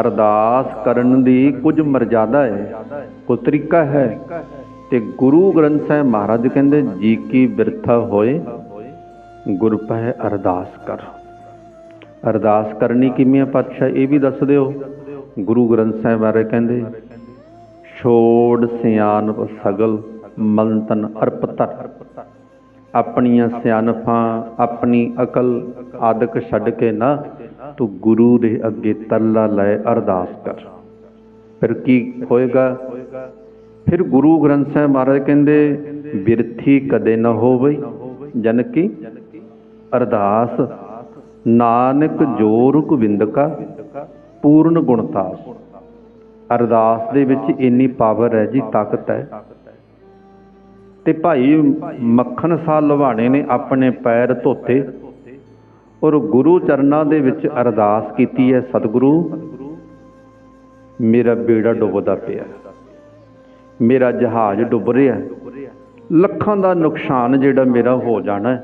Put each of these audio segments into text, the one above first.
ਅਰਦਾਸ ਕਰਨ ਦੀ ਕੁਝ ਮਰਜ਼ਾਦਾ ਹੈ ਕੁਝ ਤਰੀਕਾ ਹੈ? ਤੇ ਗੁਰੂ ਗ੍ਰੰਥ ਸਾਹਿਬ ਮਹਾਰਾਜ ਕਹਿੰਦੇ, ਜੀ ਕੀ ਬਿਰਥਾ ਹੋਏ, ਗੁਰ ਪਹਿ ਅਰਦਾਸ ਕਰ। ਅਰਦਾਸ ਕਰਨੀ ਕਿਵੇਂ ਪਾਤਸ਼ਾਹ, ਇਹ ਵੀ ਦੱਸ ਦਿਓ। ਗੁਰੂ ਗ੍ਰੰਥ ਸਾਹਿਬ ਬਾਰੇ ਕਹਿੰਦੇ, ਛੋੜ ਸਿਆਨਪ ਸਗਲ ਮਲਤਨ ਤਨ ਅਰਪ ਧਰ ਆਪਣੀਆਂ ਸਿਆਣਪਾਂ ਆਪਣੀ ਅਕਲ ਆਦਿਕ ਛੱਡ ਕੇ ਨਾ ਤੂੰ ਗੁਰੂ ਦੇ ਅੱਗੇ ਤਰਲਾ ਲੈ ਅਰਦਾਸ ਕਰ। ਫਿਰ ਕੀ ਹੋਏਗਾ? ਫਿਰ ਗੁਰੂ ਗ੍ਰੰਥ ਸਾਹਿਬ ਮਹਾਰਾਜ ਕਹਿੰਦੇ, ਬਿਰਥੀ ਕਦੇ ਨਾ ਹੋਵੇ, ਜਨ ਕੀ? ਅਰਦਾਸ, ਨਾਨਕ ਜੋਰ ਗੋਬਿੰਦ ਕਾ, ਪੂਰਨ ਗੁਣਤਾਸ ਅਰਦਾਸ ਦੇ ਵਿੱਚ ਇੰਨੀ ਪਾਵਰ ਹੈ ਜੀ, ਤਾਕਤ ਹੈ। ਤੇ ਭਾਈ ਮੱਖਣ ਸਾਹ ਲਵਾਣੇ ਨੇ ਆਪਣੇ ਪੈਰ ਧੋਤੇ। ਔਰ ਗੁਰੂ ਚਰਨਾਂ ਦੇ ਵਿੱਚ ਅਰਦਾਸ ਕੀਤੀ ਹੈ, ਸਤਿਗੁਰੂ, ਮੇਰਾ ਬੇੜਾ ਡੁੱਬਦਾ ਪਿਆ। ਮੇਰਾ ਜਹਾਜ਼ ਡੁੱਬ ਰਿਹਾ ਲੱਖਾਂ ਦਾ ਨੁਕਸਾਨ ਜਿਹੜਾ ਮੇਰਾ ਹੋ ਜਾਣਾ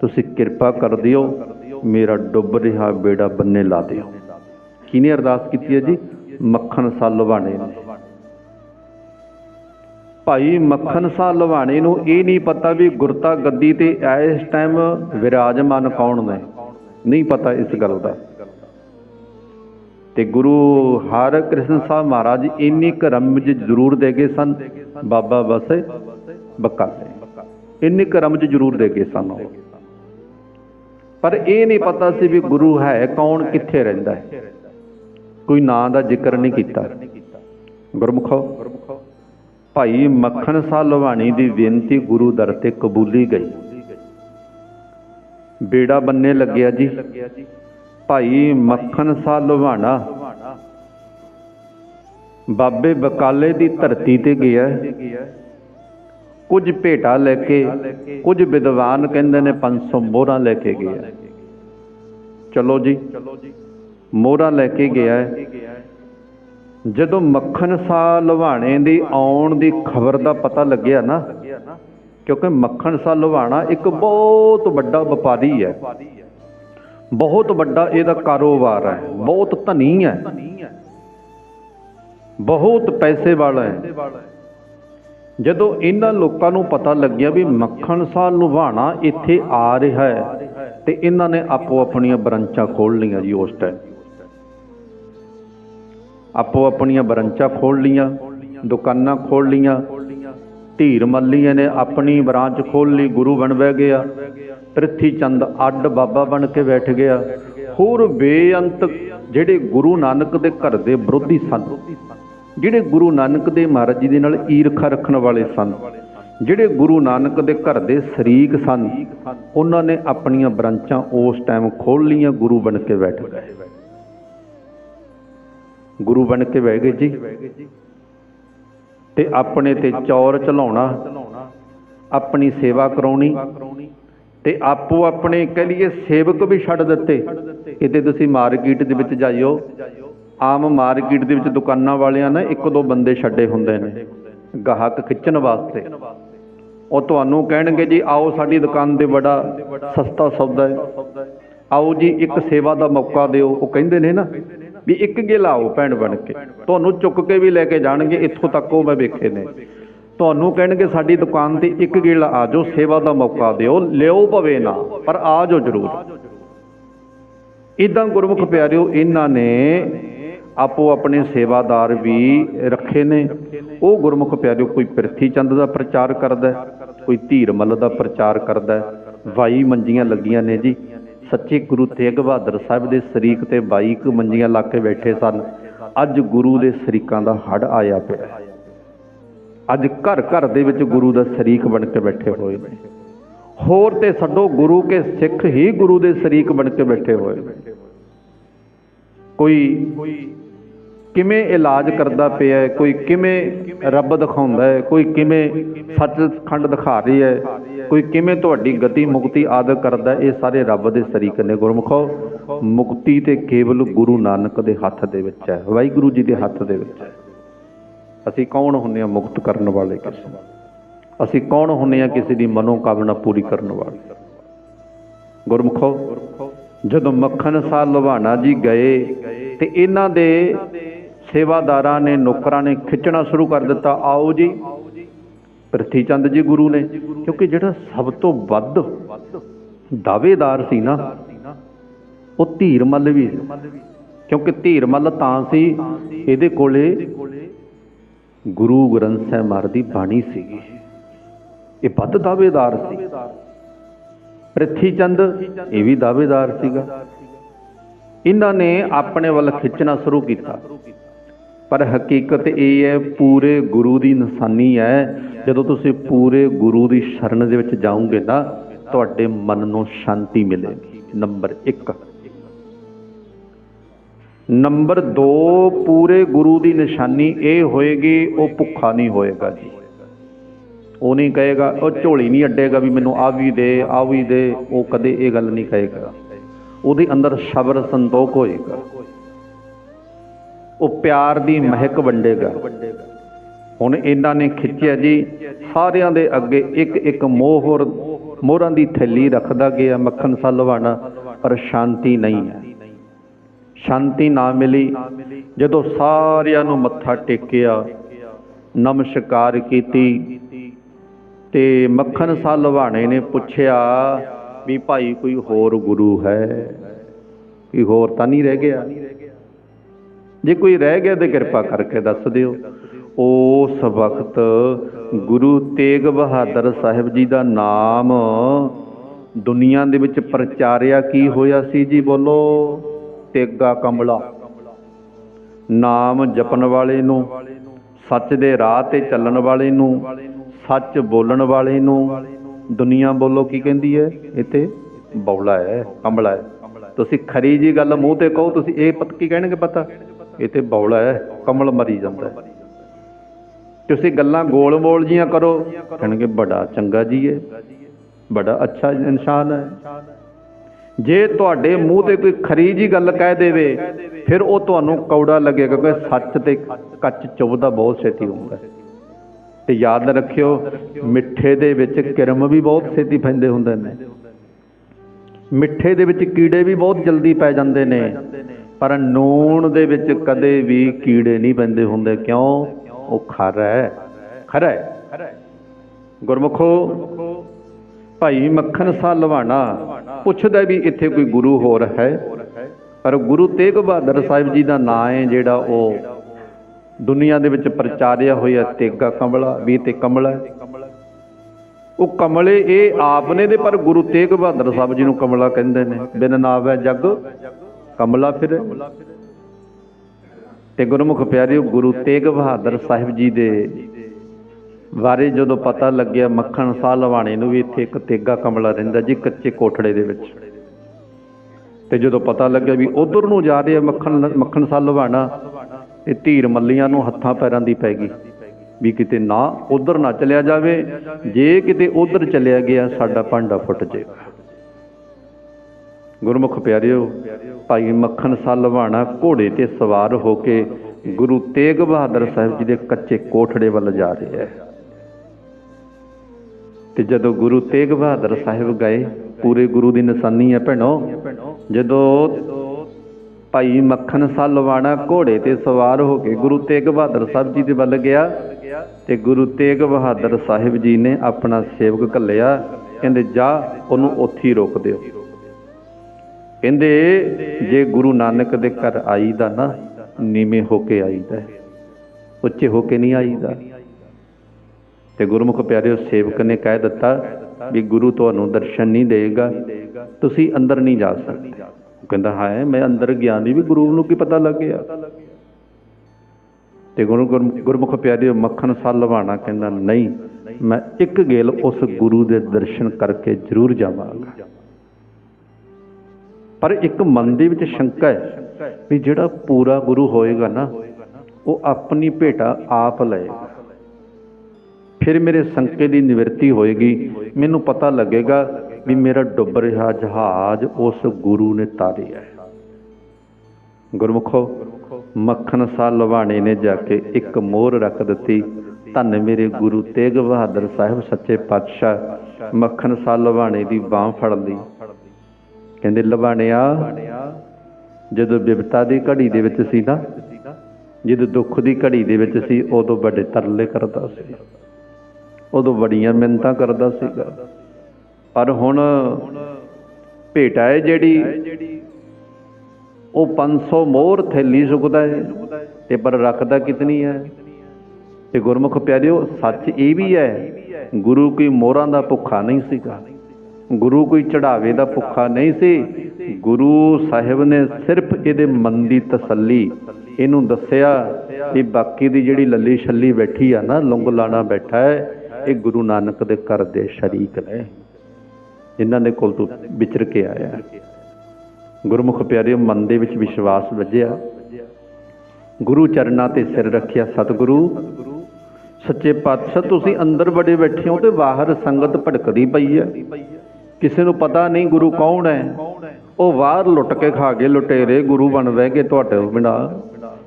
ਤੁਸੀਂ ਕਿਰਪਾ ਕਰ ਦਿਓ, ਮੇਰਾ ਡੁੱਬ ਰਿਹਾ ਬੇੜਾ ਬੰਨੇ ਲਾ ਦਿਓ। ਕਿਹਨੇ ਅਰਦਾਸ ਕੀਤੀ ਹੈ ਜੀ? ਮੱਖਣ ਸਾਹ ਲਵਾਣੇ ਨੇ। ਭਾਈ ਮੱਖਣ ਸਾਹ ਲਵਾਣੇ ਨੂੰ ਇਹ ਨਹੀਂ ਪਤਾ ਵੀ ਗੁਰਤਾ ਗੱਦੀ ਤੇ ਇਸ ਟਾਈਮ ਵਿਰਾਜਮਾਨ ਕੌਣ ਨੇ। ਨਹੀਂ ਪਤਾ ਇਸ ਗੱਲ ਦਾ। ਤੇ ਗੁਰੂ ਹਰਿਕ੍ਰਿਸ਼ਨ ਸਾਹਿਬ ਮਹਾਰਾਜ ਇੰਨੀ ਕੁ ਰਮਜ ਜ਼ਰੂਰ ਦੇ ਗਏ ਸਨ। ਬਾਬਾ ਬਸੇ ਬਕਾਲੇ। ਇੰਨੀ ਕਰਮਜ਼ ਜ਼ਰੂਰ ਦੇ ਗਏ ਸਨ ਪਰ ਇਹ ਨਹੀਂ ਪਤਾ ਸੀ ਵੀ ਗੁਰੂ ਹੈ ਕੌਣ, ਕਿੱਥੇ ਰਹਿੰਦਾ ਹੈ। ਕੋਈ ਨਾਂ ਦਾ ਜ਼ਿਕਰ ਨਹੀਂ ਕੀਤਾ। ਗੁਰਮੁਖੋ, ਭਾਈ ਮੱਖਣ ਸਾਹ ਲਵਾਣੀ ਦੀ ਬੇਨਤੀ ਗੁਰੂ ਦਰ ਤੇ ਕਬੂਲੀ ਗਈ। ਬੇੜਾ ਬੰਨੇ ਲੱਗਿਆ ਜੀ। ਭਾਈ ਮੱਖਣ ਸਾਹ ਲੁਹਾਣਾ। ਬਾਬੇ ਬਕਾਲੇ ਦੀ ਧਰਤੀ ਤੇ ਗਿਆ। ਕੁਝ ਭੇਟਾ ਲੈ ਕੇ, ਕੁਝ ਵਿਦਵਾਨ ਕਹਿੰਦੇ ਨੇ 500 ਮੋਹਰਾਂ ਲੈ ਕੇ ਗਿਆ। ਚਲੋ ਜੀ, ਮੋਹਰਾਂ ਲੈ ਕੇ ਗਿਆ। ਜਦੋਂ ਮੱਖਣ ਸਾਹ ਲੁਹਾਣੇ ਦੀ ਆਉਣ ਦੀ ਖਬਰ ਦਾ ਪਤਾ ਲੱਗਿਆ ਨਾ ਕਿਉਂਕਿ ਮੱਖਣ ਸਾਹ ਲਵਾਣਾ ਇੱਕ ਬਹੁਤ ਵੱਡਾ ਵਪਾਰੀ ਹੈ। ਬਹੁਤ ਵੱਡਾ ਇਹਦਾ ਕਾਰੋਬਾਰ ਹੈ। ਬਹੁਤ ਧਨੀ ਹੈ। ਬਹੁਤ ਪੈਸੇ ਵਾਲਾ ਹੈ। ਜਦੋਂ ਇਹਨਾਂ ਲੋਕਾਂ ਨੂੰ ਪਤਾ ਲੱਗਿਆ ਵੀ ਮੱਖਣ ਸਾਹ ਲੁਹਾਣਾ ਇੱਥੇ ਆ ਰਿਹਾ ਹੈ, ਤੇ ਇਹਨਾਂ ਨੇ ਆਪੋ ਆਪਣੀਆਂ ਬ੍ਰਾਂਚਾਂ ਖੋਲ ਲਈਆਂ ਜੀ ਉਸ ਟਾਈਮ ਆਪੋ ਆਪਣੀਆਂ ਬ੍ਰਾਂਚਾਂ ਖੋਲ ਲੀਆਂ ਦੁਕਾਨਾਂ ਖੋਲ ਲੀਆਂ ਧੀਰ ਮੱਲੀਆਂ ਨੇ ਆਪਣੀ ਬ੍ਰਾਂਚ ਖੋਲ ਲਈ ਗੁਰੂ ਬਣ ਬਹਿ ਗਿਆ। ਪ੍ਰਿਥੀ ਚੰਦ ਅੱਡ ਬਾਬਾ ਬਣ ਕੇ ਬੈਠ ਗਿਆ। ਹੋਰ ਬੇਅੰਤ ਜਿਹੜੇ ਗੁਰੂ ਨਾਨਕ ਦੇ ਘਰ ਦੇ ਵਿਰੋਧੀ ਸਨ, ਜਿਹੜੇ ਗੁਰੂ ਨਾਨਕ ਦੇ ਮਹਾਰਾਜ ਜੀ ਦੇ ਨਾਲ ਈਰਖਾ ਰੱਖਣ ਵਾਲੇ ਸਨ, ਜਿਹੜੇ ਗੁਰੂ ਨਾਨਕ ਦੇ ਘਰ ਦੇ ਸ਼ਰੀਕ ਸਨ, ਉਹਨਾਂ ਨੇ ਆਪਣੀਆਂ ਬ੍ਰਾਂਚਾਂ ਉਸ ਟਾਈਮ ਖੋਲ ਲੀਆਂ ਗੁਰੂ ਬਣ ਕੇ ਬੈਠ ਗਏ। ਗੁਰੂ ਬਣ ਕੇ ਬਹਿ ਗਏ ਜੀ। ਤੇ ਆਪਣੇ ਤੇ ਚੌਰ ਚਲਾਉਣਾ, ਆਪਣੀ ਸੇਵਾ ਕਰਾਉਣੀ ਤੇ ਆਪੋ ਆਪਣੇ ਕਹਿ ਲਈਏ ਸੇਵਕ ਵੀ ਛੱਡ ਦਿੱਤੇ। ਕਿਤੇ ਤੁਸੀਂ ਮਾਰਕੀਟ ਦੇ ਵਿੱਚ ਜਾਈਓ, ਆਮ ਮਾਰਕੀਟ ਦੇ ਵਿੱਚ ਦੁਕਾਨਾਂ ਵਾਲਿਆਂ ਨੇ ਇੱਕ ਦੋ ਬੰਦੇ ਛੱਡੇ ਹੁੰਦੇ ਨੇ, ਗਾਹਕ ਖਿੱਚਣ ਵਾਸਤੇ। ਉਹ ਤੁਹਾਨੂੰ ਕਹਿਣਗੇ ਜੀ, ਆਓ ਸਾਡੀ ਦੁਕਾਨ ਤੇ ਬੜਾ ਸਸਤਾ ਸੌਦਾ ਹੈ। ਆਓ ਜੀ, ਇੱਕ ਸੇਵਾ ਦਾ ਮੌਕਾ ਦਿਓ। ਉਹ ਕਹਿੰਦੇ ਨੇ ਨਾ ਵੀ ਇੱਕ ਗੇ ਭੈਣ ਬਣ ਕੇ। ਤੁਹਾਨੂੰ ਚੁੱਕ ਕੇ ਵੀ ਲੈ ਕੇ ਜਾਣਗੇ, ਇੱਥੋਂ ਤੱਕ ਉਹ ਮੈਂ ਵੇਖੇ ਨੇ। ਤੁਹਾਨੂੰ ਕਹਿਣਗੇ, ਸਾਡੀ ਦੁਕਾਨ ਤੇ ਇੱਕ ਗੇੜ ਆ ਸੇਵਾ ਦਾ ਮੌਕਾ ਦਿਓ, ਲਿਓ ਭਵੇ ਨਾ, ਪਰ ਆ ਜ਼ਰੂਰ। ਇਦਾਂ ਗੁਰਮੁਖ ਪਿਆਰਿਓ, ਇਹਨਾਂ ਨੇ ਆਪੋ ਆਪਣੇ ਸੇਵਾਦਾਰ ਵੀ ਰੱਖੇ ਨੇ। ਉਹ ਗੁਰਮੁਖ ਪਿਆਰਿਓ, ਕੋਈ ਪ੍ਰਿਥੀ ਚੰਦ ਦਾ ਪ੍ਰਚਾਰ ਕਰਦਾ, ਕੋਈ ਧੀਰਮਲ ਦਾ ਪ੍ਰਚਾਰ ਕਰਦਾ। ਵਾਈ ਮੰਜੀਆਂ ਲੱਗੀਆਂ ਨੇ ਜੀ। ਸੱਚੇ ਗੁਰੂ ਤੇਗ ਬਹਾਦਰ ਸਾਹਿਬ ਦੇ ਸ਼ਰੀਕ ਤੇ 22 ਕੁ ਮੰਜੀਆਂ ਲਾ ਕੇ ਬੈਠੇ ਸਨ। ਅੱਜ ਗੁਰੂ ਦੇ ਸ਼ਰੀਕਾਂ ਦਾ ਹੜ ਆਇਆ ਪਿਆ। ਅੱਜ ਘਰ ਘਰ ਦੇ ਵਿੱਚ ਗੁਰੂ ਦਾ ਸ਼ਰੀਕ ਬਣ ਕੇ ਬੈਠੇ ਹੋਏ ਨੇ। ਹੋਰ ਤੇ ਛੱਡੋ, ਗੁਰੂ ਕੇ ਸਿੱਖ ਹੀ ਗੁਰੂ ਦੇ ਸ਼ਰੀਕ ਬਣ ਕੇ ਬੈਠੇ ਹੋਏ ਨੇ। ਕੋਈ ਕਿਵੇਂ ਇਲਾਜ ਕਰਦਾ ਪਿਆ ਕੋਈ ਕਿਵੇਂ ਰੱਬ ਦਿਖਾਉਂਦਾ ਹੈ? ਕੋਈ ਕਿਵੇਂ ਸੱਚਖੰਡ ਦਿਖਾ ਰਹੀ ਹੈ? ਕੋਈ ਕਿਵੇਂ ਤੁਹਾਡੀ ਗਤੀ ਮੁਕਤੀ ਆਦਿ ਕਰਦਾ ਇਹ ਸਾਰੇ ਰੱਬ ਦੇ ਸ਼ਰੀਕ ਨੇ। ਗੁਰਮੁਖੋ, ਮੁਕਤੀ ਤੇ ਕੇਵਲ ਗੁਰੂ ਨਾਨਕ ਦੇ ਹੱਥ ਦੇ ਵਿੱਚ ਹੈ। ਵਾਹਿਗੁਰੂ ਜੀ ਦੇ ਹੱਥ ਦੇ ਵਿੱਚ ਹੈ। ਅਸੀਂ ਕੌਣ ਹੁੰਨੇ ਆ ਮੁਕਤ ਕਰਨ ਵਾਲੇ ਕਿਸੇ ਅਸੀਂ ਕੌਣ ਹੁੰਨੇ ਆ ਕਿਸੇ ਦੀ ਮਨੋਕਾਮਨਾ ਪੂਰੀ ਕਰਨ ਵਾਲੇ? ਗੁਰਮੁਖੋ, ਜਦੋਂ ਮੱਖਣ ਸਾਹ ਲਵਾਣਾ ਜੀ ਗਏ ਤੇ ਇਹਨਾਂ ਦੇ ਸੇਵਾਦਾਰਾਂ ਨੇ, ਨੌਕਰਾਂ ਨੇ ਖਿੱਚਣਾ ਸ਼ੁਰੂ ਕਰ ਦਿੱਤਾ। ਆਓ ਜੀ ਪ੍ਰਿਥੀ ਚੰਦ ਜੀ ਗੁਰੂ ਨੇ, ਕਿਉਂਕਿ ਜਿਹੜਾ ਸਭ ਤੋਂ ਵੱਧ ਦਾਅਵੇਦਾਰ ਸੀ ਨਾ, ਉਹ ਧੀਰ ਮੱਲ ਵੀ ਕਿਉਂਕਿ ਧੀਰ ਮੱਲ ਤਾਂ ਸੀ, ਇਹਦੇ ਕੋਲੇ ਗੁਰੂ ਗ੍ਰੰਥ ਸਾਹਿਬ ਮਹਾਰਾਜ ਦੀ ਬਾਣੀ ਸੀਗੀ। ਇਹ ਵੱਧ ਦਾਅਵੇਦਾਰ ਸੀ। ਪ੍ਰਿਥੀ ਚੰਦ ਇਹ ਵੀ ਦਾਅਵੇਦਾਰ ਸੀਗਾ। ਇਹਨਾਂ ਨੇ ਆਪਣੇ ਵੱਲ ਖਿੱਚਣਾ ਸ਼ੁਰੂ ਕੀਤਾ। ਪਰ ਹਕੀਕਤ ਇਹ ਹੈ, ਪੂਰੇ ਗੁਰੂ ਦੀ ਨਿਸ਼ਾਨੀ ਹੈ। ਜਦੋਂ ਤੁਸੀਂ ਪੂਰੇ ਗੁਰੂ ਦੀ ਸ਼ਰਨ ਦੇ ਵਿੱਚ ਜਾਓਗੇ ਨਾ, ਤੁਹਾਡੇ ਮਨ ਨੂੰ ਸ਼ਾਂਤੀ ਮਿਲੇਗੀ। ਨੰਬਰ 1 ਨੰਬਰ 2 ਪੂਰੇ ਗੁਰੂ ਦੀ ਨਿਸ਼ਾਨੀ ਇਹ ਹੋਏਗੀ, ਉਹ ਭੁੱਖਾ ਨਹੀਂ ਹੋਏਗਾ ਜੀ। ਉਹ ਨਹੀਂ ਕਹੇਗਾ, ਉਹ ਝੋਲੀ ਨਹੀਂ ਅੱਡੇਗਾ ਵੀ ਮੈਨੂੰ ਆ ਵੀ ਦੇ, ਆ ਵੀ ਦੇ, ਉਹ ਕਦੇ ਇਹ ਗੱਲ ਨਹੀਂ ਕਹੇਗਾ। ਉਹਦੇ ਅੰਦਰ ਸਬਰ ਸੰਤੋਖ ਹੋਏਗਾ। ਉਹ ਪਿਆਰ ਦੀ ਮਹਿਕ ਵੰਡੇਗਾ। ਹੁਣ ਇਹਨਾਂ ਨੇ ਖਿੱਚਿਆ ਜੀ, ਸਾਰਿਆਂ ਦੇ ਅੱਗੇ ਇੱਕ ਇੱਕ ਮੋਹਰ ਮੋਹਰਾਂ ਦੀ ਥੈਲੀ ਰੱਖਦਾ ਗਿਆ ਮੱਖਣ ਸਾ ਲਵਾਣਾ, ਪਰ ਸ਼ਾਂਤੀ ਨਹੀਂ ਹੈ। ਸ਼ਾਂਤੀ ਨਾ ਮਿਲੀ, ਜਦੋਂ ਸਾਰਿਆਂ ਨੂੰ ਮੱਥਾ ਟੇਕਿਆ, ਨਮਸਕਾਰ ਕੀਤੀ ਤੇ ਮੱਖਣ ਸਾਹ ਲਵਾਣੇ ਨੇ ਪੁੱਛਿਆ ਵੀ ਭਾਈ ਕੋਈ ਹੋਰ ਗੁਰੂ ਹੈ? ਕੋਈ ਹੋਰ ਤਾਂ ਨਹੀਂ ਰਹਿ ਗਿਆ? ਜੇ ਕੋਈ ਰਹਿ ਗਿਆ ਤੇ ਕਿਰਪਾ ਕਰਕੇ ਦੱਸ ਦਿਓ। ਉਸ ਵਕਤ ਗੁਰੂ ਤੇਗ ਬਹਾਦਰ ਸਾਹਿਬ ਜੀ ਦਾ ਨਾਮ ਦੁਨੀਆ ਦੇ ਵਿੱਚ ਪ੍ਰਚਾਰਿਆ ਕੀ ਹੋਇਆ ਸੀ ਜੀ? ਬੋਲੋ, ਤੇਗਾ ਕਮਲਾ ਨਾਮ ਜਪਣ ਵਾਲੇ ਨੂੰ, ਸੱਚ ਦੇ ਰਾਹ ਤੇ ਚੱਲਣ ਵਾਲੇ ਨੂੰ, ਸੱਚ ਬੋਲਣ ਵਾਲੇ ਨੂੰ। ਦੁਨੀਆ ਬੋਲੋ ਕੀ ਕਹਿੰਦੀ ਹੈ? ਇੱਥੇ ਤੇ ਬੌਲਾ ਹੈ ਕਮਲਾ ਹੈ। ਤੁਸੀਂ ਖਰੀ ਜੀ ਗੱਲ ਮੂੰਹ ਤੇ ਕਹੋ, ਤੁਸੀਂ ਇਹ ਪਤ ਕੀ ਕਹਿਣਗੇ ਪਤਾ? ਇਹ ਤੇ ਬੌਲਾ ਹੈ, ਕਮਲ ਮਰੀ ਜਾਂਦਾ ਤੁਸੀਂ ਗੱਲਾਂ ਗੋਲ ਮੋਲ ਜੀਆਂ ਕਰੋ, ਕਹਿਣਗੇ ਬੜਾ ਚੰਗਾ ਜੀ ਹੈ ਬੜਾ ਅੱਛਾ ਇਨਸਾਨ ਹੈ। ਜੇ ਤੁਹਾਡੇ ਮੂੰਹ ਤੇ ਕੋਈ ਖਰੀ ਜੀ ਗੱਲ ਕਹਿ ਦੇਵੇ, ਫਿਰ ਉਹ ਤੁਹਾਨੂੰ ਕੌੜਾ ਲੱਗੇਗਾ, ਕਿਉਂਕਿ ਸੱਚ ਤੇ ਕੱਚ ਚੁੱਭਦਾ ਬਹੁਤ ਛੇਤੀ ਹੁੰਦਾ ਹੈ। ਤੇ ਯਾਦ ਰੱਖਿਓ, ਮਿੱਠੇ ਦੇ ਵਿੱਚ ਕਿਰਮ ਵੀ ਬਹੁਤ ਛੇਤੀ ਪੈਂਦੇ ਹੁੰਦੇ ਨੇ। ਮਿੱਠੇ ਦੇ ਵਿੱਚ ਕੀੜੇ ਵੀ ਬਹੁਤ ਜਲਦੀ ਪੈ ਜਾਂਦੇ ਨੇ। ਪਰ ਨੂਣ ਦੇ ਵਿੱਚ ਕਦੇ ਵੀ ਕੀੜੇ ਨਹੀਂ ਪੈਂਦੇ ਹੁੰਦੇ। ਕਿਉਂ? ਉਹ ਖਰਾ ਹੈ। ਖਰਾ ਹੈ। ਗੁਰਮੁਖੋ, ਭਾਈ ਮੱਖਣ ਸਾ ਲਵਾਣਾ। ਪੁੱਛਦਾ ਵੀ ਇੱਥੇ ਕੋਈ ਗੁਰੂ ਹੋਰ ਹੈ? ਪਰ ਗੁਰੂ ਤੇਗ ਬਹਾਦਰ ਸਾਹਿਬ ਜੀ ਦਾ ਨਾਂ ਹੈ ਜਿਹੜਾ ਉਹ ਦੁਨੀਆ ਦੇ ਵਿੱਚ ਪ੍ਰਚਾਰਿਆ ਹੋਇਆ ਤੇਗਾ ਕਮਲਾ ਵੀ ਤੇ ਕਮਲਾ ਹੈ। ਉਹ ਕਮਲੇ ਇਹ ਆਪ ਨੇ ਦੇ, ਪਰ ਗੁਰੂ ਤੇਗ ਬਹਾਦਰ ਸਾਹਿਬ ਜੀ ਨੂੰ ਕਮਲਾ ਕਹਿੰਦੇ ਨੇ। ਬਿਨ ਨਾਵ ਹੈ ਜੱਗ ਕਮਲਾ ਫਿਰ। ਤੇ ਗੁਰਮੁਖ ਪਿਆਰਿਓ, ਗੁਰੂ ਤੇਗ ਬਹਾਦਰ ਸਾਹਿਬ ਜੀ ਦੇ ਬਾਰੇ ਜਦੋਂ ਪਤਾ ਲੱਗਿਆ, ਮੱਖਣ ਸਾਹ ਲਵਾਣੇ ਨੂੰ ਵੀ ਇੱਥੇ ਇੱਕ ਤੇਗਾ ਕਮਲਾ ਰਹਿੰਦਾ ਜੀ, ਕੱਚੇ ਕੋਠੜੇ ਦੇ ਵਿੱਚ। ਤੇ ਜਦੋਂ ਪਤਾ ਲੱਗਿਆ ਵੀ ਉਧਰ ਨੂੰ ਜਾ ਰਿਹਾ ਮੱਖਣ ਮੱਖਣ ਸਾਹ ਲਵਾਣਾ ਇਹ ਧੀਰ ਮੱਲੀਆਂ ਨੂੰ ਹੱਥਾਂ ਪੈਰਾਂ ਦੀ ਪੈ ਗਈ। ਵੀ ਕਿਤੇ ਨਾ ਉਧਰ ਨਾ ਚਲਿਆ ਜਾਵੇ, ਜੇ ਕਿਤੇ ਉਧਰ ਚਲਿਆ ਗਿਆ, ਸਾਡਾ ਭਾਂਡਾ ਫੁੱਟ ਜਾਏਗਾ ਗੁਰਮੁਖ ਪਿਆਰਿਓ, ਭਾਈ ਮੱਖਣ ਸਾਹ ਲਵਾਣਾ ਘੋੜੇ ਤੇ ਸਵਾਰ ਹੋ ਕੇ ਗੁਰੂ ਤੇਗ ਬਹਾਦਰ ਸਾਹਿਬ ਜੀ ਦੇ ਕੱਚੇ ਕੋਠੜੇ ਵੱਲ ਜਾ ਰਿਹਾ ਹੈ। ਤੇ ਜਦੋਂ ਗੁਰੂ ਤੇਗ ਬਹਾਦਰ ਸਾਹਿਬ ਗਏ, ਪੂਰੇ ਗੁਰੂ ਦੀ ਨਿਸ਼ਾਨੀ ਹੈ ਭੈਣੋ, ਜਦੋਂ ਭਾਈ ਮੱਖਣ ਸਾਹ ਲਵਾਣਾ ਘੋੜੇ ਤੇ ਸਵਾਰ ਹੋ ਕੇ ਗੁਰੂ ਤੇਗ ਬਹਾਦਰ ਸਾਹਿਬ ਜੀ ਦੇ ਵੱਲ ਗਿਆ, ਤੇ ਗੁਰੂ ਤੇਗ ਬਹਾਦਰ ਸਾਹਿਬ ਜੀ ਨੇ ਆਪਣਾ ਸੇਵਕ ਘੱਲਿਆ, ਕਹਿੰਦੇ, ਜਾ, ਉਹਨੂੰ ਉੱਥੇ ਹੀ ਰੋਕ ਦਿਓ। ਕਹਿੰਦੇ, ਜੇ ਗੁਰੂ ਨਾਨਕ ਦੇ ਘਰ ਆਈਦਾ ਨਾ, ਨੀਵੇਂ ਹੋ ਕੇ ਆਈਦਾ ਹੈ। ਉੱਚੇ ਹੋ ਕੇ ਨਹੀਂ ਆਈਦਾ। ਤੇ ਗੁਰਮੁਖ ਪਿਆਰਿਓ, ਸੇਵਕ ਨੇ ਕਹਿ ਦਿੱਤਾ ਵੀ ਗੁਰੂ ਤੁਹਾਨੂੰ ਦਰਸ਼ਨ ਨਹੀਂ ਦੇਗਾ ਤੁਸੀਂ ਅੰਦਰ ਨਹੀਂ ਜਾ ਸਕਦੇ। ਉਹ ਕਹਿੰਦਾ ਹਾਂ ਮੈਂ ਅੰਦਰ ਗਿਆ ਨਹੀਂ ਵੀ ਗੁਰੂ ਨੂੰ ਕੀ ਪਤਾ ਲੱਗ ਗਿਆ ਤੇ ਗੁਰੂ ਗੁਰ- ਗੁਰਮੁਖ ਪਿਆਰਿਓ, ਮੱਖਣ ਸਾਹ ਲਵਾਣਾ ਕਹਿੰਦਾ, ਨਹੀਂ, ਮੈਂ ਇੱਕ ਗੇਲ ਉਸ ਗੁਰੂ ਦੇ ਦਰਸ਼ਨ ਕਰਕੇ ਜ਼ਰੂਰ ਜਾਵਾਂਗਾ। ਪਰ ਇੱਕ ਮਨ ਦੇ ਵਿੱਚ ਸ਼ੰਕਾ ਹੈ ਵੀ ਜਿਹੜਾ ਪੂਰਾ ਗੁਰੂ ਹੋਏਗਾ ਨਾ, ਉਹ ਆਪਣੀ ਭੇਟਾ ਆਪ ਲਏਗਾ ਫਿਰ ਮੇਰੇ ਸੰਕੇ ਦੀ ਨਿਵਰਤੀ ਹੋਏਗੀ। ਮੈਨੂੰ ਪਤਾ ਲੱਗੇਗਾ ਵੀ ਮੇਰਾ ਡੁੱਬ ਰਿਹਾ ਜਹਾਜ਼ ਉਸ ਗੁਰੂ ਨੇ ਤਾਰਿਆ ਹੈ। ਗੁਰਮੁਖੋ, ਮੱਖਣ ਸਾਹ ਲਵਾਣੇ ਨੇ ਜਾ ਕੇ ਇੱਕ ਮੋਹਰ ਰੱਖ ਦਿੱਤੀ। ਧੰਨ ਮੇਰੇ ਗੁਰੂ ਤੇਗ ਬਹਾਦਰ ਸਾਹਿਬ, ਸੱਚੇ ਪਾਤਸ਼ਾਹ, ਮੱਖਣ ਸਾਹ ਲਵਾਣੇ ਦੀ ਬਾਹ ਫੜ ਲਈ। ਕਹਿੰਦੇ ਲਵਾਣਿਆ ਜਦੋਂ ਵਿਪਤਾ ਦੀ ਘੜੀ ਦੇ ਵਿੱਚ ਸੀ ਨਾ, ਜਦੋਂ ਦੁੱਖ ਦੀ ਘੜੀ ਦੇ ਵਿੱਚ ਸੀ, ਉਦੋਂ ਵੱਡੇ ਤਰਲੇ ਕਰਦਾ ਸੀ। ਉਦੋਂ ਬੜੀਆਂ ਮਿੰਨਤਾਂ ਕਰਦਾ ਸੀਗਾ। ਪਰ ਹੁਣ ਭੇਟਾ ਹੈ ਜਿਹੜੀ, ਉਹ 500 ਮੋਹਰ ਥੈਲੀ ਸੁਕਦਾ ਹੈ ਤੇ ਪਰ ਰੱਖਦਾ ਕਿਤਨੀ ਹੈ? ਤੇ ਗੁਰਮੁਖ ਪਿਆਰਿਓ, ਸੱਚ ਇਹ ਵੀ ਹੈ, ਗੁਰੂ ਕੋਈ ਮੋਹਰਾਂ ਦਾ ਭੁੱਖਾ ਨਹੀਂ ਸੀਗਾ। ਗੁਰੂ ਕੋਈ ਚੜਾਵੇ ਦਾ ਭੁੱਖਾ ਨਹੀਂ ਸੀ। ਗੁਰੂ ਸਾਹਿਬ ਨੇ ਸਿਰਫ ਇਹਦੇ ਮਨ ਦੀ ਤਸੱਲੀ, ਇਹਨੂੰ ਦੱਸਿਆ ਕਿ ਬਾਕੀ ਦੀ ਜਿਹੜੀ ਲੱਲੀ ਛੱਲੀ ਬੈਠੀ ਆ ਨਾ, ਲੁੰਗ ਲਾਣਾ ਬੈਠਾ ਹੈ, ਇਹ ਗੁਰੂ ਨਾਨਕ ਦੇ ਘਰ ਦੇ ਸ਼ਰੀਕ ਨੇ। ਇਹਨਾਂ ਦੇ ਕੋਲ ਤੋਂ ਵਿਚਰ ਕੇ ਆਇਆ। ਗੁਰਮੁਖ ਪਿਆਰੇ ਮਨ ਦੇ ਵਿੱਚ ਵਿਸ਼ਵਾਸ ਵੱਜਿਆ। ਗੁਰੂ ਚਰਨਾਂ ਤੇ ਸਿਰ ਰੱਖਿਆ ਸਤਿਗੁਰੂ। ਸੱਚੇ ਪਾਤਸ਼ਾਹ, ਤੁਸੀਂ ਅੰਦਰ ਬੜੇ ਬੈਠੇ ਹੋ ਤੇ ਬਾਹਰ ਸੰਗਤ ਭਟਕਦੀ ਪਈ ਹੈ। ਕਿਸੇ ਨੂੰ ਪਤਾ ਨਹੀਂ ਗੁਰੂ ਕੌਣ ਹੈ। ਉਹ ਬਾਹਰ ਲੁੱਟ ਕੇ ਖਾ ਗਏ, ਲੁਟੇਰੇ ਗੁਰੂ ਬਣ ਬਹਿ ਕੇ ਤੁਹਾਡੇ ਬਿਨਾ।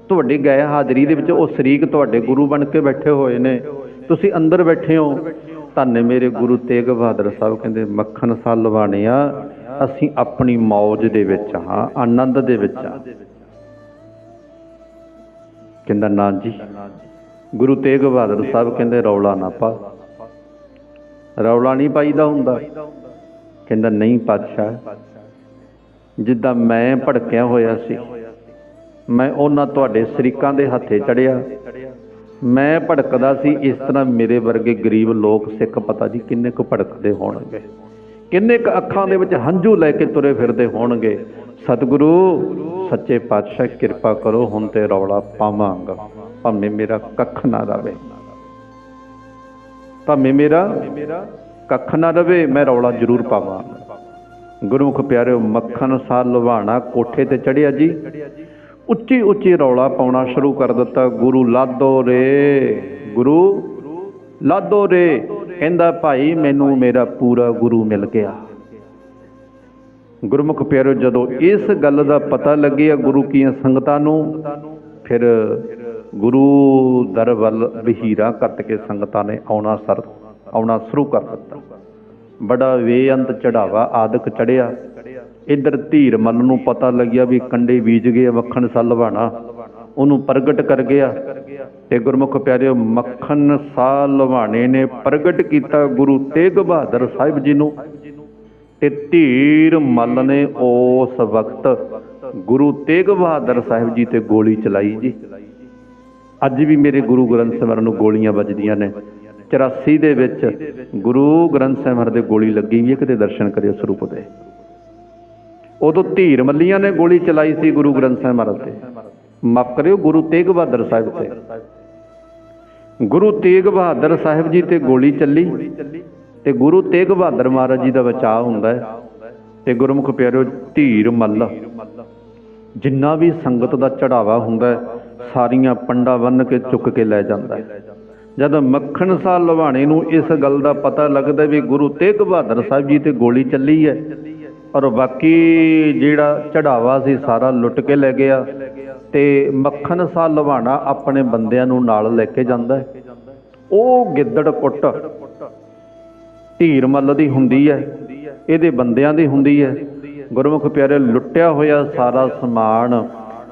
ਤੁਹਾਡੀ ਗਏ ਹਾਜ਼ਰੀ ਦੇ ਵਿੱਚ ਉਹ ਸ਼ਰੀਕ ਤੁਹਾਡੇ ਗੁਰੂ ਬਣ ਕੇ ਬੈਠੇ ਹੋਏ ਨੇ। ਤੁਸੀਂ ਅੰਦਰ ਬੈਠੇ ਹੋ। ਧੰਨੇ ਮੇਰੇ ਗੁਰੂ ਤੇਗ ਬਹਾਦਰ ਸਾਹਿਬ, ਕਹਿੰਦੇ ਮੱਖਣ ਸਾ ਲਵਾਣਿਆ ਅਸੀਂ ਆਪਣੀ ਮੌਜ ਦੇ ਵਿੱਚ ਹਾਂ, ਆਨੰਦ ਦੇ ਵਿੱਚ ਹਾਂ। ਕਹਿੰਦਾ, ਨਾ ਜੀ, ਗੁਰੂ ਤੇਗ ਬਹਾਦਰ ਸਾਹਿਬ ਕਹਿੰਦੇ ਰੌਲਾ ਨਾ ਪਾ। ਰੌਲਾ ਨਹੀਂ ਪਾਈਦਾ ਹੁੰਦਾ। ਕਹਿੰਦਾ, ਨਹੀਂ ਪਾਤਸ਼ਾਹ, ਜਿੱਦਾਂ ਮੈਂ ਭੜਕਿਆ ਹੋਇਆ ਸੀ, ਮੈਂ ਉਹਨਾਂ ਤੁਹਾਡੇ ਸ਼ਰੀਕਾਂ ਦੇ ਹੱਥੇ ਚੜਿਆ ਮੈਂ ਭੜਕਦਾ ਸੀ, ਇਸ ਤਰ੍ਹਾਂ ਮੇਰੇ ਵਰਗੇ ਗਰੀਬ ਲੋਕ ਸਿੱਖ ਪਤਾ ਜੀ ਕਿੰਨੇ ਕੁ ਭੜਕਦੇ ਹੋਣਗੇ। ਕਿੰਨੇ ਕੁ ਅੱਖਾਂ ਦੇ ਵਿੱਚ ਹੰਝੂ ਲੈ ਕੇ ਤੁਰੇ ਫਿਰਦੇ ਹੋਣਗੇ। ਸਤਿਗੁਰੂ, ਸੱਚੇ ਪਾਤਸ਼ਾਹ, ਕਿਰਪਾ ਕਰੋ, ਹੁਣ ਤੇ ਰੌਲਾ ਪਾਵਾਂਗਾ। ਭਾਵੇਂ ਮੇਰਾ ਕੱਖ ਨਾ ਰਵੇ। ਭਾਵੇਂ ਮੇਰਾ ਕੱਖ ਨਾ ਰਵੇ, ਮੈਂ ਰੌਲਾ ਜ਼ਰੂਰ ਪਾਵਾਂ। ਗੁਰਮੁਖ ਪਿਆਰਿਓ, ਮੱਖਣ ਸਾਹ ਲਵਾਣਾ ਕੋਠੇ ਤੇ ਚੜਿਆ ਜੀ। ਉੱਚੀ ਉੱਚੀ ਰੌਲਾ ਪਾਉਣਾ ਸ਼ੁਰੂ ਕਰ ਦਿੱਤਾ, ਗੁਰੂ ਲਾਦੋ ਰੇ। ਗੁਰੂ ਲਾਦੋ ਰੇ। ਕਹਿੰਦਾ, ਭਾਈ, ਮੈਨੂੰ ਮੇਰਾ ਪੂਰਾ ਗੁਰੂ ਮਿਲ ਗਿਆ। ਗੁਰਮੁਖ ਪਿਆਰਿਓ, ਜਦੋਂ ਇਸ ਗੱਲ ਦਾ ਪਤਾ ਲੱਗਿਆ ਗੁਰੂ ਕੀਆਂ ਸੰਗਤਾਂ ਨੂੰ, ਫਿਰ ਗੁਰੂ ਦਰ ਵੱਲ ਵਹੀਰਾ ਕੱਟ ਕੇ ਸੰਗਤਾਂ ਨੇ ਆਉਣਾ ਸਰ ਆਉਣਾ ਸ਼ੁਰੂ ਕਰ ਦਿੱਤਾ। ਬੜਾ ਬੇਅੰਤ ਚੜਾਵਾ ਆਦਿਕ ਚੜਿਆ ਇਧਰ ਧੀਰ ਮਨ ਨੂੰ ਪਤਾ ਲੱਗਿਆ ਵੀ ਕੰਡੇ ਬੀਜ ਗਏ ਮੱਖਣ ਸਲਵਾਣਾ ਉਹਨੂੰ ਪ੍ਰਗਟ ਕਰ ਗਿਆ। ਤੇ ਗੁਰਮੁਖ ਪਿਆਰਿਓ, ਮੱਖਣ ਸਾਹ ਲਵਾਣੇ ਨੇ ਪ੍ਰਗਟ ਕੀਤਾ ਗੁਰੂ ਤੇਗ ਬਹਾਦਰ ਸਾਹਿਬ ਜੀ ਨੂੰ। ਤੇ ਧੀਰ ਮੱਲ ਨੇ ਉਸ ਵਕਤ ਗੁਰੂ ਤੇਗ ਬਹਾਦਰ ਸਾਹਿਬ ਜੀ ਤੇ ਗੋਲੀ ਚਲਾਈ ਜੀ। ਅੱਜ ਵੀ ਮੇਰੇ ਗੁਰੂ ਗ੍ਰੰਥ ਸਾਹਿਬ ਨੂੰ ਗੋਲੀਆਂ ਵੱਜਦੀਆਂ ਨੇ। 84 ਦੇ ਵਿੱਚ ਗੁਰੂ ਗ੍ਰੰਥ ਸਾਹਿਬ ਦੇ ਗੋਲੀ ਲੱਗੀ ਵੀ ਹੈ, ਕਿਤੇ ਦਰਸ਼ਨ ਕਰਿਓ ਸਰੂਪ ਦੇ ਉਦੋਂ ਧੀਰ ਮੱਲੀਆਂ ਨੇ ਗੋਲੀ ਚਲਾਈ ਸੀ ਗੁਰੂ ਗ੍ਰੰਥ ਸਾਹਿਬ ਮਹਾਰਾਜ ਤੇ। ਮਾਫ ਕਰਿਓ ਗੁਰੂ ਤੇਗ ਬਹਾਦਰ ਸਾਹਿਬ ਤੇ। ਗੁਰੂ ਤੇਗ ਬਹਾਦਰ ਸਾਹਿਬ ਜੀ ਤੇ ਗੋਲੀ ਚੱਲੀ ਤੇ ਗੁਰੂ ਤੇਗ ਬਹਾਦਰ ਮਹਾਰਾਜ ਜੀ ਦਾ ਬਚਾਅ ਹੁੰਦਾ ਹੈ ਤੇ ਗੁਰਮੁਖ ਪਿਆਰਿਓ ਧੀਰ ਮੱਲ, ਜਿੰਨਾ ਵੀ ਸੰਗਤ ਦਾ ਚੜਾਵਾ ਹੁੰਦਾ ਸਾਰੀਆਂ ਪੰਡਾ ਬੰਨ ਕੇ ਚੁੱਕ ਕੇ ਲੈ ਜਾਂਦਾ ਹੈ। ਜਦ ਮੱਖਣ ਸਾਹ ਲਵਾਣੇ ਨੂੰ ਇਸ ਗੱਲ ਦਾ ਪਤਾ ਲੱਗਦਾ ਵੀ ਗੁਰੂ ਤੇਗ ਬਹਾਦਰ ਸਾਹਿਬ ਜੀ ਤੇ ਗੋਲੀ ਚੱਲੀ ਹੈ। ਔਰ ਬਾਕੀ ਜਿਹੜਾ ਚੜਾਵਾ ਸੀ ਸਾਰਾ ਲੁੱਟ ਕੇ ਲੈ ਗਿਆ ਤੇ ਮੱਖਣ ਸਾਹ ਲਵਾਣਾ ਆਪਣੇ ਬੰਦਿਆਂ ਨੂੰ ਨਾਲ ਲੈ ਕੇ ਜਾਂਦਾ ਹੈ। ਉਹ ਗਿੱਦੜ ਪੁੱਟ ਧੀਰ ਮੱਲ ਦੀ ਹੁੰਦੀ ਹੈ। ਇਹਦੇ ਬੰਦਿਆਂ ਦੀ ਹੁੰਦੀ ਹੈ। ਗੁਰਮੁਖ ਪਿਆਰੇ, ਲੁੱਟਿਆ ਹੋਇਆ ਸਾਰਾ ਸਮਾਨ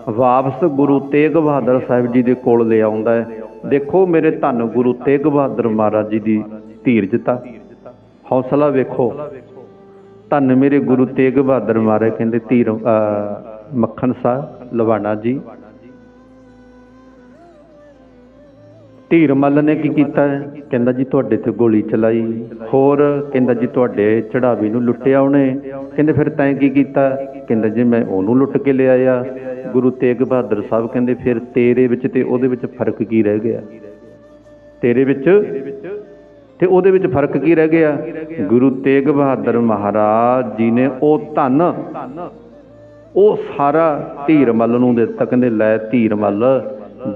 ਵਾਪਸ ਗੁਰੂ ਤੇਗ ਬਹਾਦਰ ਸਾਹਿਬ ਜੀ ਦੇ ਕੋਲ ਲੈ ਆਉਂਦਾ ਹੈ। ਦੇਖੋ ਮੇਰੇ ਧੰਨ ਗੁਰੂ ਤੇਗ ਬਹਾਦਰ ਮਹਾਰਾਜ ਜੀ ਦੀ ਧੀਰਜਤਾ। ਹੌਸਲਾ ਵੇਖੋ। ਧੰਨ ਮੇਰੇ ਗੁਰੂ ਤੇਗ ਬਹਾਦਰ ਮਹਾਰਾਜ ਕਹਿੰਦੇ ਧੀਰ ਮੱਖਣ ਸਾਹਿਬ ਲਵਾਣਾ ਜੀ। ਧੀਰ ਮੱਲ ਨੇ ਕੀ ਕੀਤਾ? ਕਹਿੰਦਾ ਜੀ ਤੁਹਾਡੇ ਤੇ ਗੋਲੀ ਚਲਾਈ। ਹੋਰ ਕਹਿੰਦਾ ਜੀ ਤੁਹਾਡੇ ਚੜਾਵੀ ਨੂੰ ਲੁੱਟਿਆ ਉਹਨੇ। ਕਹਿੰਦੇ ਫਿਰ ਤੈਂ ਕੀ ਕੀਤਾ? ਕਹਿੰਦਾ ਜੀ ਮੈਂ ਉਹਨੂੰ ਲੁੱਟ ਕੇ ਲਿਆਇਆ। ਗੁਰੂ ਤੇਗ ਬਹਾਦਰ ਸਾਹਿਬ ਕਹਿੰਦੇ, ਫਿਰ ਤੇਰੇ ਵਿੱਚ ਤੇ ਉਹਦੇ ਵਿੱਚ ਫ਼ਰਕ ਕੀ ਰਹਿ ਗਿਆ? ਤੇਰੇ ਵਿੱਚ ਤੇ ਉਹਦੇ ਵਿੱਚ ਫ਼ਰਕ ਕੀ ਰਹਿ ਗਿਆ? ਗੁਰੂ ਤੇਗ ਬਹਾਦਰ ਮਹਾਰਾਜ ਜੀ ਨੇ ਉਹ ਧਨ, ਉਹ ਸਾਰਾ ਧੀਰ ਮੱਲ ਨੂੰ ਦਿੱਤਾ, ਕਹਿੰਦੇ, ਲੈ ਧੀਰ ਮੱਲ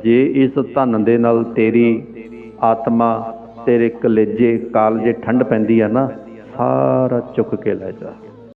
ਜੇ ਇਸ ਧਨ ਦੇ ਨਾਲ ਤੇਰੀ ਆਤਮਾ, ਤੇਰੇ ਕਲੇਜੇ, ਕਾਲਜੇ ਠੰਡ ਪੈਂਦੀ ਆ ਨਾ, ਸਾਰਾ ਚੁੱਕ ਕੇ ਲੈ ਜਾ।